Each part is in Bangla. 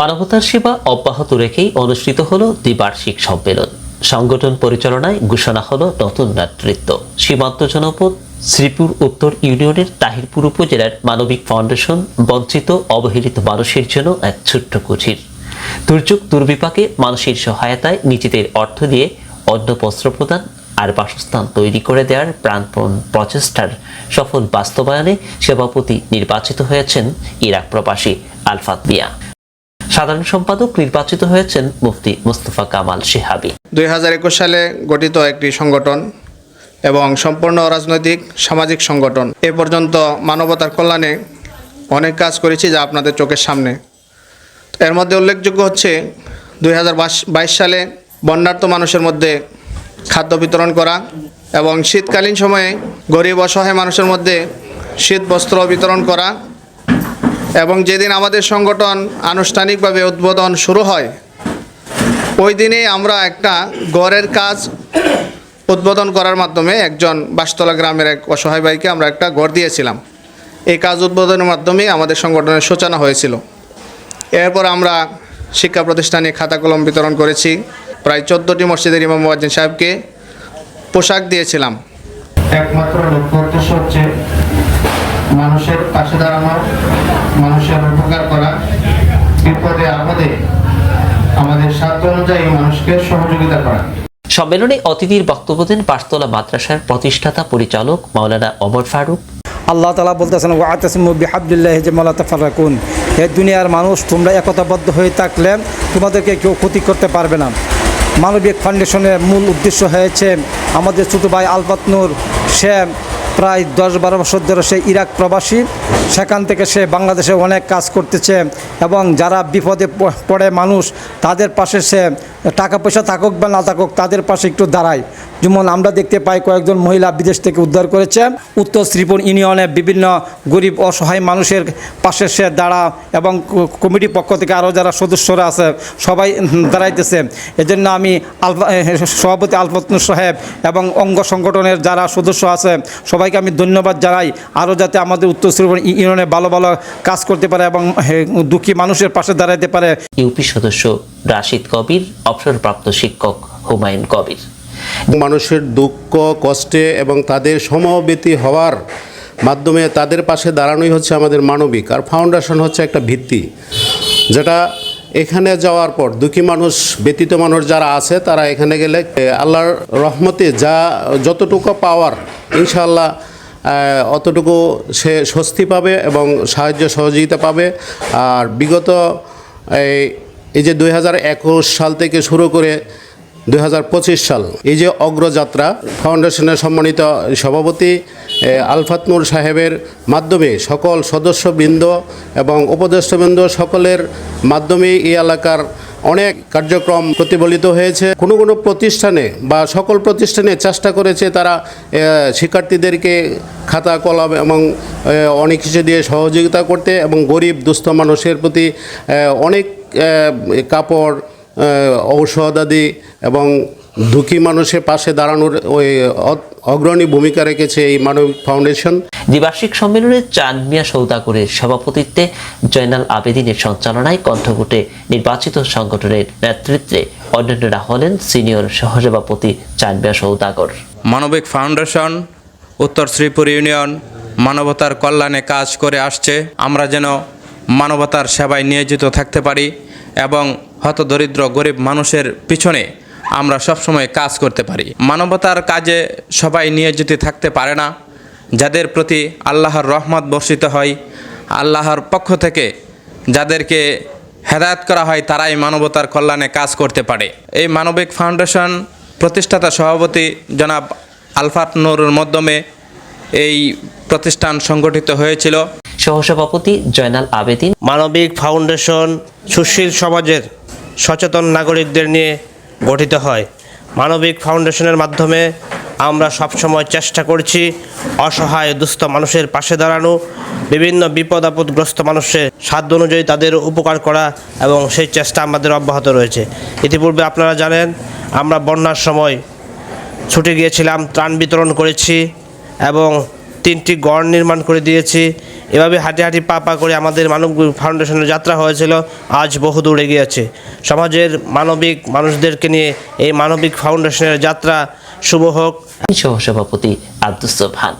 মানবতার সেবা অব্যাহত রেখেই অনুষ্ঠিত হল দ্বিবার্ষিক সম্মেলন। সংগঠন পরিচালনায় ঘোষণা হল নতুন নেতৃত্ব। সীমান্ত জনপদ শ্রীপুর উত্তর ইউনিয়নের তাহিরপুর উপজেলার মানবিক ফাউন্ডেশন, বঞ্চিত অবহেলিত মানুষের জন্য এক ছোট্ট কুঠির। দুর্যোগ দুর্বিপাকে মানুষের সহায়তায় নিজেদের অর্থ দিয়ে অন্ন বস্ত্র প্রদান আর বাসস্থান তৈরি করে দেওয়ার প্রাণপণ প্রচেষ্টার সফল বাস্তবায়নে সভাপতি নির্বাচিত হয়েছেন ইরাক প্রবাসী আলফাত মিয়া। সাধারণ সম্পাদক নির্বাচিত হয়েছেন মুফতি মুস্তফা কামাল শেহাবি। দুই সালে গঠিত একটি সংগঠন এবং সম্পূর্ণ রাজনৈতিক সামাজিক সংগঠন। এ পর্যন্ত মানবতার কল্যাণে অনেক কাজ করেছি যা আপনাদের চোখের সামনে। এর মধ্যে উল্লেখযোগ্য হচ্ছে দুই হাজার বাইশ সালে বন্যার্ত মানুষের মধ্যে খাদ্য বিতরণ করা এবং শীতকালীন সময়ে গরিব অসহায় মানুষের মধ্যে শীত বস্ত্র বিতরণ করা এবং যেদিন আমাদের সংগঠন আনুষ্ঠানিকভাবে উদ্বোধন শুরু হয়, ওই দিনে আমরা একটা গড়ের কাজ উদ্বোধন করার মাধ্যমে একজন বাসতলা গ্রামের এক অসহায় ভাইকে আমরা একটা ঘর দিয়েছিলাম। এই কাজ উদ্বোধনের মাধ্যমে আমাদের সংগঠনের সূচনা হয়েছিল। এরপর আমরা শিক্ষা প্রতিষ্ঠানে খাতা কলম বিতরণ করেছি। প্রায় চোদ্দোটি মসজিদের ইমাম সাহেবকে পোশাক দিয়েছিলাম। একমাত্র লক্ষ্য উদ্দেশ্য হচ্ছে মানুষের পাশে দাঁড়ানো মানুষের উপকার করা বিপদে আপদে আমাদের সাধ্য অনুযায়ী মানুষকে সহযোগিতা করা। সম্মেলনে অতিথির বক্তব্য দেন পাঁচতলা মাদ্রাসার প্রতিষ্ঠাতা পরিচালক মাওলানা অমর ফারুক। আল্লাহ তালা বলতেছেন ওয়াতাসিমু বিহাবদুল্লাহ যে মালা তাফারাকুন এ দুনিয়ার মানুষ তোমরা একতাবদ্ধ হয়ে থাকলে তোমাদেরকে কেউ ক্ষতি করতে পারবে না। মানবিক ফাউন্ডেশনের মূল উদ্দেশ্য হয়েছে আমাদের ছোটো ভাই আলপাতনুর সে প্রায় দশ বারো বছর ধরে সে ইরাক প্রবাসী। সেখান থেকে সে বাংলাদেশে অনেক কাজ করতেছে এবং যারা বিপদে পড়ে মানুষ, তাদের পাশে সে টাকা পয়সা থাকুক বা না থাকুক, তাদের পাশে একটু দাঁড়ায় যেমন আমরা দেখতে পাই কয়েকজন মহিলা বিদেশ থেকে উদ্ধার করেছে। উত্তর শ্রীপুর ইউনিয়নে বিভিন্ন গরিব, অসহায় মানুষের পাশে সে দাঁড়া এবং ক- কমিটির পক্ষ থেকে আরও যারা সদস্যরা আছে, সবাই দাঁড়াইতেছে। এজন্য আমি আলফা সভাপতি আলফতনুর সাহেব এবং অঙ্গ সংগঠনের যারা সদস্য আছে, সবাইকে আমি ধন্যবাদ জানাই। আরও যাতে আমাদের উত্তর শ্রীপুর ইউনিয়নে ভালো ভালো কাজ করতে পারে এবং দুঃখী মানুষের পাশে দাঁড়াইতে পারে। ইউপি সদস্য রাশিদ কবির অবসরপ্রাপ্ত শিক্ষক হুমায়ুন কবির। মানুষের দুঃখ, কষ্টে এবং তাদের সমবেতি হওয়ার মাধ্যমে তাদের পাশে দাঁড়ানোই হচ্ছে আমাদের মানবিক। আর ফাউন্ডেশন হচ্ছে একটা ভিত্তি, যেটা এখানে যাওয়ার পর দুঃখী মানুষ, ব্যতীত মানুষ যারা আছে, তারা এখানে গেলে আল্লাহর রহমতে যা, যতটুকু পাওয়ার, ইনশাআল্লাহ অতটুকু সে স্বস্তি পাবে এবং সাহায্য সহযোগিতা পাবে। আর বিগত, এই এই যে দু হাজার একুশ সাল থেকে শুরু করে দু হাজার পঁচিশ সাল, এই যে অগ্রযাত্রা ফাউন্ডেশনের সম্মানিত সভাপতি আলফাতনুর সাহেবের মাধ্যমে সকল সদস্যবৃন্দ এবং উপদেষ্টবৃন্দ সকলের মাধ্যমে এই এলাকার অনেক কার্যক্রম প্রতিফলিত হয়েছে। কোনো কোনো প্রতিষ্ঠানে বা সকল প্রতিষ্ঠানে চেষ্টা করেছে তারা শিক্ষার্থীদেরকে খাতা, কলম এবং অনেক কিছু দিয়ে সহযোগিতা করতে এবং গরিব, দুস্থ মানুষের প্রতি অনেক কাপড় ঔষধাদি এবং দুঃখী মানুষের পাশে দাঁড়ানোর ওই অগ্রণী ভূমিকা রেখেছে এই মানবিক ফাউন্ডেশন। দ্বিবার্ষিক সম্মেলনে চাঁদ মিয়া সৌদাগরের সভাপতিত্বে জয়নাল আবেদিনের সঞ্চালনায় কণ্ঠকুটে নির্বাচিত সংগঠনের নেতৃত্বে অন্যান্যরা হলেন সিনিয়র সহসভাপতি চাঁদ মিয়া সৌদাগর। মানবিক ফাউন্ডেশন উত্তর শ্রীপুর ইউনিয়ন মানবতার কল্যাণে কাজ করে আসছে। আমরা যেন মানবতার সেবায় নিয়োজিত থাকতে পারি এবং হতদরিদ্র গরিব মানুষের পিছনে আমরা সবসময় কাজ করতে পারি। মানবতার কাজে সবাই নিয়োজিত থাকতে পারে না। যাদের প্রতি আল্লাহর রহমত বর্ষিত হয় আল্লাহর পক্ষ থেকে যাদেরকে হেদায়ত করা হয় তারাই মানবতার কল্যাণে কাজ করতে পারে। এই মানবিক ফাউন্ডেশন প্রতিষ্ঠাতা সভাপতি জনাব আলফাত নুরের মাধ্যমে এই প্রতিষ্ঠান সংগঠিত হয়েছিল। সহসভাপতি জয়নাল আবেদিন। মানবিক ফাউন্ডেশন সুশীল সমাজের সচেতন নাগরিকদের নিয়ে গঠিত হয়। মানবিক ফাউন্ডেশনের মাধ্যমে আমরা সবসময় চেষ্টা করছি অসহায় দুস্থ মানুষের পাশে দাঁড়ানো, বিভিন্ন বিপদ আপদগ্রস্ত মানুষের সাধ্য অনুযায়ী তাদের উপকার করা এবং সেই চেষ্টা আমাদের অব্যাহত রয়েছে। ইতিপূর্বে আপনারা জানেন, আমরা বন্যার সময় ছুটে গিয়েছিলাম, ত্রাণ বিতরণ করেছি এবং তিনটি গড় নির্মাণ করে দিয়েছি। এভাবে হাঁটি হাঁটি পা পা করে আমাদের মানব ফাউন্ডেশনের যাত্রা হয়েছিল আজ বহু বহুদূর এগিয়েছে সমাজের মানবিক মানুষদেরকে নিয়ে এই মানবিক ফাউন্ডেশনের যাত্রা শুভ হোক। সহসভাপতি আব্দুস সোবহান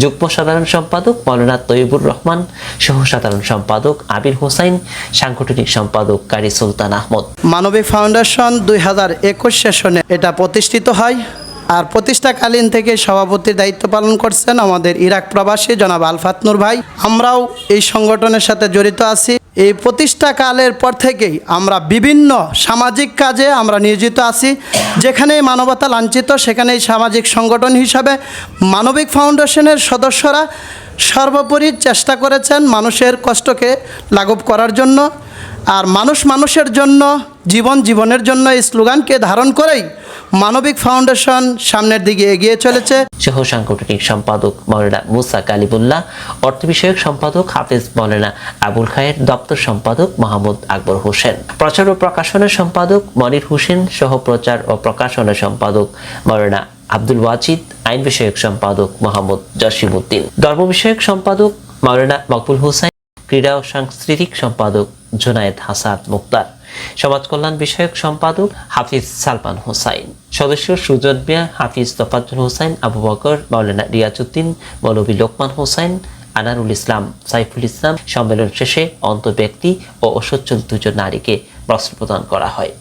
যুগ্ম সাধারণ সম্পাদক মৌলানা তৈবুর রহমান সহ সাধারণ সম্পাদক আবির হোসাইন সাংগঠনিক সম্পাদক কারি সুলতান আহমদ। মানবিক ফাউন্ডেশন দুই হাজার একুশ সেশনে এটা প্রতিষ্ঠিত হয়। আর প্রতিষ্ঠাকালীন থেকে সভাপতির দায়িত্ব পালন করছেন আমাদের ইরাক প্রবাসী জনাব আলফাতনুর ভাই। আমরাও এই সংগঠনের সাথে জড়িত আছি। এই প্রতিষ্ঠাকালের পর থেকেই আমরা বিভিন্ন সামাজিক কাজে আমরা নিয়োজিত আছি। যেখানেই মানবতা লাঞ্ছিত, সেখানেই সামাজিক সংগঠন হিসাবে মানবিক ফাউন্ডেশনের সদস্যরা সর্বোপরি চেষ্টা করেছেন মানুষের কষ্টকে লাঘব করার জন্য। আর মানুষ মানুষের জন্য, জীবন জীবনের জন্য এই স্লোগানকে ধারণ করেই মানবিক ফাউন্ডেশন সামনের দিকে এগিয়ে চলেছে। সহ সাংগঠনিক সম্পাদক মৌলানা মুসা কালিবুল্লাহ অর্থ বিষয়ক সম্পাদক হাফিজ মৌলানা আবুল খায়ের, দপ্তর সম্পাদক মাহমুদ আকবর হোসেন। প্রচার ও প্রকাশনের সম্পাদক মনির হোসেন, সহ প্রচার ও প্রকাশনের সম্পাদক মৌলানা আব্দুল ওয়াজিদ, আইন বিষয়ক সম্পাদক মোহাম্মদ জসিমউদ্দিন। ধর্ম বিষয়ক সম্পাদক মৌলানা মকবুল হোসেন, ক্রীড়া ও সাংস্কৃতিক সম্পাদক জুনায়েদ হাসান মুক্তার। সমাজ কল্যাণ বিষয়ক সম্পাদক হাফিজ সালমান হোসাইন, সদস্য সুজন মিয়া, হাফিজ তফাজুল হোসাইন, আবু বকর, মাওলানা রিয়াজউদ্দিন মৌলবী লোকমান হোসাইন, আনারুল ইসলাম, সাইফুল ইসলাম। সম্মেলন শেষে অন্ত ব্যক্তি ও অসচ্ছল দুজন নারীকে বস্ত্র প্রদান করা হয়।